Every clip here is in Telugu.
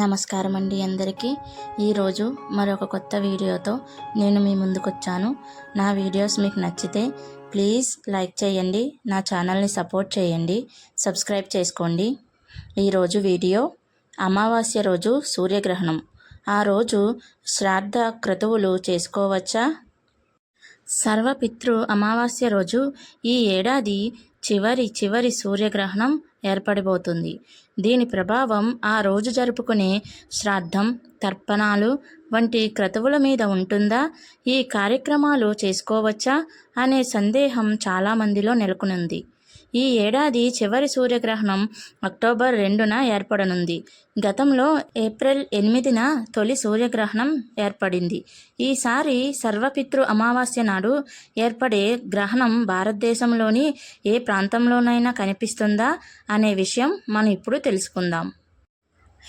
నమస్కారం అండి అందరికీ. ఈరోజు మరొక కొత్త వీడియోతో నేను మీ ముందుకు వచ్చాను నా వీడియోస్ మీకు నచ్చితే ప్లీజ్ లైక్ చేయండి నా ఛానల్ని సపోర్ట్ చేయండి సబ్స్క్రైబ్ చేసుకోండి. ఈరోజు వీడియో అమావాస్య రోజు సూర్యగ్రహణం. ఆ రోజు శ్రాద్ధ క్రతువులు చేసుకోవచ్చా? సర్వపితృ అమావాస్య రోజు ఈ ఏడాది చివరి చివరి సూర్యగ్రహణం ఏర్పడబోతుంది. దీని ప్రభావం ఆ రోజు జరుపుకునే శ్రాద్ధం తర్పణాలు వంటి క్రతువుల మీద ఉంటుందా? ఈ కార్యక్రమాలు చేసుకోవచ్చా? అనే సందేహం చాలామందిలో నెలకొనుంది. ఈ ఏడాది చివరి సూర్యగ్రహణం అక్టోబర్ రెండున ఏర్పడనుంది. గతంలో ఏప్రిల్ ఎనిమిదిన తొలి సూర్యగ్రహణం ఏర్పడింది. ఈసారి సర్వపితృ అమావాస్య నాడు ఏర్పడే గ్రహణం భారతదేశంలోని ఏ ప్రాంతంలోనైనా కనిపిస్తుందా అనే విషయం మనం ఇప్పుడు తెలుసుకుందాం.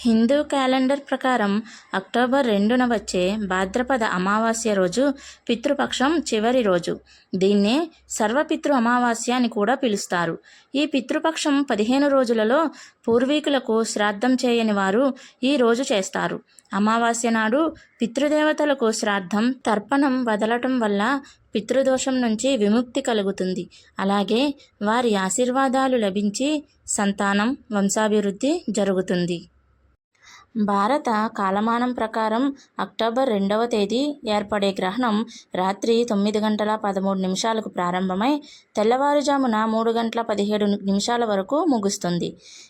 హిందూ క్యాలెండర్ ప్రకారం అక్టోబర్ రెండున వచ్చే భాద్రపద అమావాస్య రోజు పితృపక్షం చివరి రోజు. దీన్నే సర్వపితృ అమావాస్య అని కూడా పిలుస్తారు. ఈ పితృపక్షం పదిహేను రోజులలో పూర్వీకులకు శ్రాద్ధం చేయని వారు ఈ రోజు చేస్తారు. అమావాస్య నాడు పితృదేవతలకు శ్రాద్ధం తర్పణం వదలటం వల్ల పితృదోషం నుంచి విముక్తి కలుగుతుంది. అలాగే వారి ఆశీర్వాదాలు లభించి సంతానం వంశాభివృద్ధి జరుగుతుంది. భారత కాలమానం ప్రకారం అక్టోబర్ రెండవ తేదీ ఏర్పడే గ్రహణం రాత్రి తొమ్మిది గంటల పదమూడు నిమిషాలకు ప్రారంభమై తెల్లవారుజామున మూడు గంటల పదిహేడు నిమిషాల వరకు ముగుస్తుంది.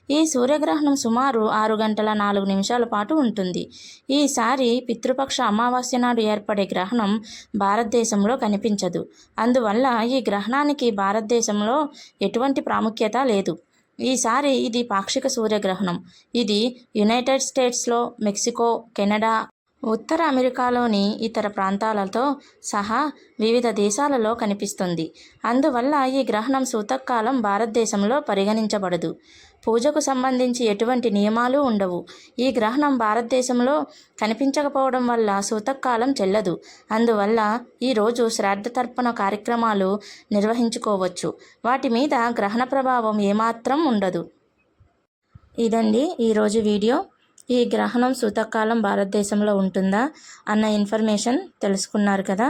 ఈ సూర్యగ్రహణం సుమారు ఆరు గంటల నాలుగు నిమిషాల పాటు ఉంటుంది. ఈసారి పితృపక్ష అమావాస్య నాడు ఏర్పడే గ్రహణం భారతదేశంలో కనిపించదు. అందువల్ల ఈ గ్రహణానికి భారతదేశంలో ఎటువంటి ప్రాముఖ్యత లేదు. ఈసారి ఇది పాక్షిక సూర్యగ్రహణం. ఇది యునైటెడ్ స్టేట్స్లో మెక్సికో కెనడా ఉత్తర అమెరికాలోని ఇతర ప్రాంతాలతో సహా వివిధ దేశాలలో కనిపిస్తుంది. అందువల్ల ఈ గ్రహణం సూతకాలం భారతదేశంలో పరిగణించబడదు. పూజకు సంబంధించి ఎటువంటి నియమాలు ఉండవు. ఈ గ్రహణం భారతదేశంలో కనిపించకపోవడం వల్ల సూతకాలం చెల్లదు. అందువల్ల ఈరోజు శ్రాద్ధ తర్పణ కార్యక్రమాలు నిర్వహించుకోవచ్చు. వాటి మీద గ్రహణ ప్రభావం ఏమాత్రం ఉండదు. ఇదండి ఈరోజు వీడియో. ఈ గ్రహణం సూతకాలం భారతదేశంలో ఉంటుందా అన్న ఇన్ఫర్మేషన్ తెలుసుకున్నారు కదా.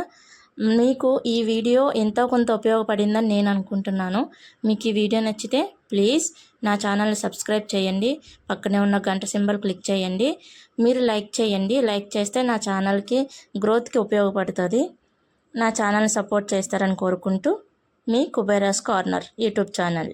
మీకు ఈ వీడియో ఎంతో కొంత ఉపయోగపడిందని నేను అనుకుంటున్నాను. మీకు ఈ వీడియో నచ్చితే ప్లీజ్ నా ఛానల్ని సబ్స్క్రైబ్ చేయండి. పక్కనే ఉన్న గంట సింబల్ క్లిక్ చేయండి. మీరు లైక్ చేయండి. లైక్ చేస్తే నా ఛానల్కి గ్రోత్కి ఉపయోగపడుతుంది. నా ఛానల్ని సపోర్ట్ చేస్తారని కోరుకుంటూ మీ కుబేరాస్ కార్నర్ యూట్యూబ్ ఛానల్.